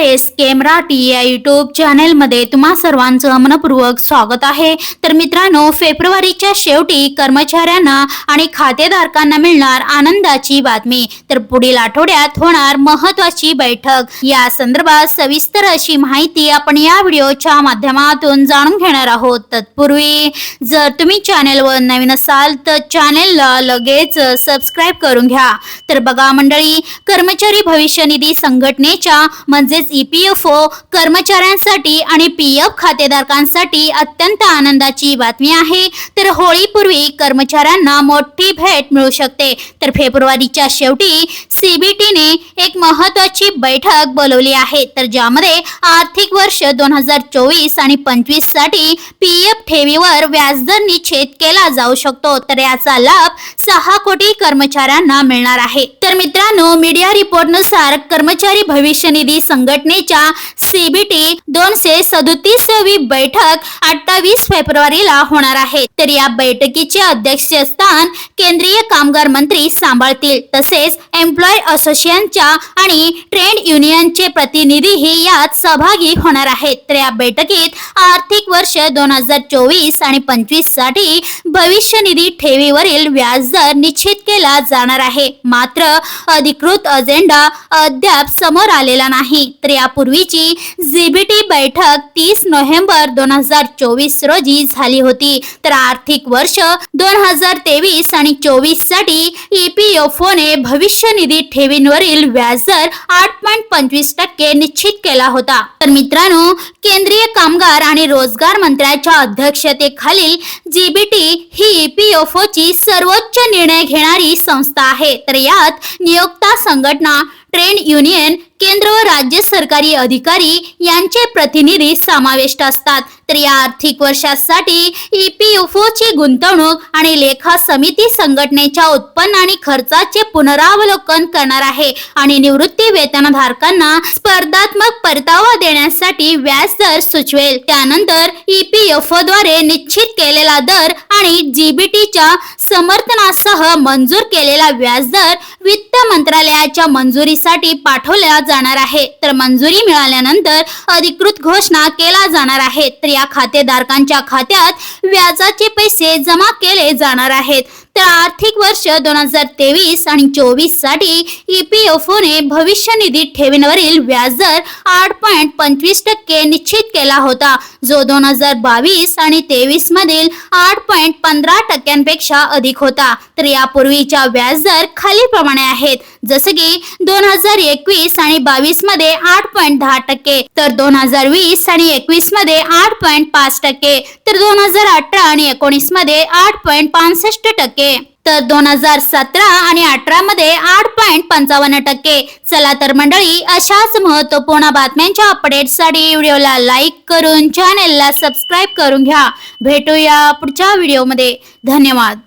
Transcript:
S केमराटी या YouTube चॅनेलमध्ये तुम्हा सर्वांचं मनपूर्वक स्वागत आहे. तर मित्रांनो फेब्रुवारीच्या शेवटी कर्मचाऱ्यांना आणि खातेधारकांना मिळणार आनंदाची बातमी. तर पुढील आठवड्यात होणार महत्वाची बैठक. या संदर्भात सविस्तर अशी माहिती आपण या व्हिडिओच्या माध्यमातून जाणून घेणार आहोत. तत्पूर्वी जर तुम्ही चॅनेलवर नवीन असाल तर चॅनेलला लगेच सबस्क्राईब करून घ्या. तर बघा मंडळी कर्मचारी भविष्य निधी संघटनेच्या म्हणजेच ईपीएफओ कर्मचाऱ्यांसाठी आणि पी एफ खातेधारकांसाठी अत्यंत आनंदाची बातमी आहे. तर होळीपूर्वी कर्मचाऱ्यांना मोठी भेट मिळू शकते. तर फेब्रुवारीच्या शेवटी सीबीटीने एक महत्वाची बैठक बोलवली आहे. तर ज्यामध्ये आर्थिक वर्ष दोन हजार चोवीस आणि पंचवीससाठी पी एफ ठेवीवर व्याजदर निश्चित केला जाऊ शकतो. तर याचा लाभ सहा कोटी कर्मचाऱ्यांना मिळणार आहे. तर मित्रांनो मीडिया रिपोर्टनुसार कर्मचारी भविष्य निधी संघटना संघटनेच्या सीबीटी दोनशे सदोतीसवी बैठक अठ्ठावीस फेब्रुवारीला होणार आहे. तर या बैठकीचे अध्यक्षस्थान केंद्रीय कामगार मंत्री सांभाळतील. तसेच एम्प्लॉय असोसिएशनच्या आणि ट्रेड युनियनचे प्रतिनिधीही यात सहभागी होणार आहेत. तर या बैठकीत आर्थिक वर्ष दोन हजार चोवीस आणि पंचवीससाठी भविष्य निधी ठेवीवरील व्याजदर निश्चित केला जाणार आहे. मात्र अधिकृत अजेंडा अद्याप समोर आलेला नाही. तर यापूर्वीची जीबीटी बैठक तीस नोव्हेंबर दोन हजार चोवीस रोजी झाली होती. तर आर्थिक वर्ष दोन हजार तेवीस आणि चोवीससाठी ईपीएफओने भविष्य निधी ठेवींवरील व्याजदर आठ पॉईंट पंचवीस टक्के निश्चित केला होता. तर मित्रांनो केंद्रीय कामगार आणि रोजगार मंत्र्याच्या अध्यक्षतेखालील जीबीटी ही ईपीएफओ ची सर्वोच्च निर्णय घेणारी संस्था आहे. तर यात नियोक्ता संघटना ट्रेड युनियन केंद्र व राज्य सरकारी अधिकारी यांचे प्रतिनिधी समाविष्ट असतात. तर या आर्थिक वर्षासाठी ईपीएफओची गुंतवणूक आणि लेखा समिती संघटनेच्या उत्पन्न आणि खर्चाचे पुनरावलोकन करणार आहे आणि निवृत्ती वेतनधारकांना स्पर्धात्मक परतावा देण्यासाठी व्याज दर सुचवेल. त्यानंतर ईपीएफओ द्वारे निश्चित केलेला दर आणि जीबीटीच्या समर्थनासह मंजूर केलेला व्याजदर वित्त मंत्रालयाच्या मंजुरीसाठी पाठवल्या जाणार आहे. तर मंजुरी मिळाल्यानंतर अधिकृत घोषणा केला जाणार आहे तर या खातेधारकांच्या खात्यात व्याजाचे पैसे जमा केले जाणार आहेत. तर आर्थिक वर्ष दोन हजार तेवीस आणि चोवीससाठी ईपीएफओने भविष्य निधी ठेवींवरील व्याजदर आठ पॉईंट पंचवीस टक्के निश्चित केला होता. जो दोन हजार बावीस आणि तेवीस मधील आठ पॉईंट पंधरा टक्क्यांपेक्षा अधिक होता. तर यापूर्वीच्या व्याजदर खालीलप्रमाणे आहेत. जसं की दोन हजार एकवीस आणि बावीसमध्ये आठ पॉईंट दहा टक्के तर दोन हजार वीस आणि एकवीसमध्ये आठ पॉईंट पाच टक्के तर दोन हजार अठरा आणि एकोणीसमध्ये आठ पॉईंट पासष्ट टक्के तर दोन हजार सतरा आणि अठरा मध्ये आठ पॉईंट पंचावन्न टक्के. चला तर मंडळी अशाच महत्त्वपूर्ण बातम्यांच्या अपडेटसाठी व्हिडिओला लाईक करून चॅनेलला सबस्क्राईब करून घ्या. भेटूया पुढच्या व्हिडिओमध्ये. धन्यवाद.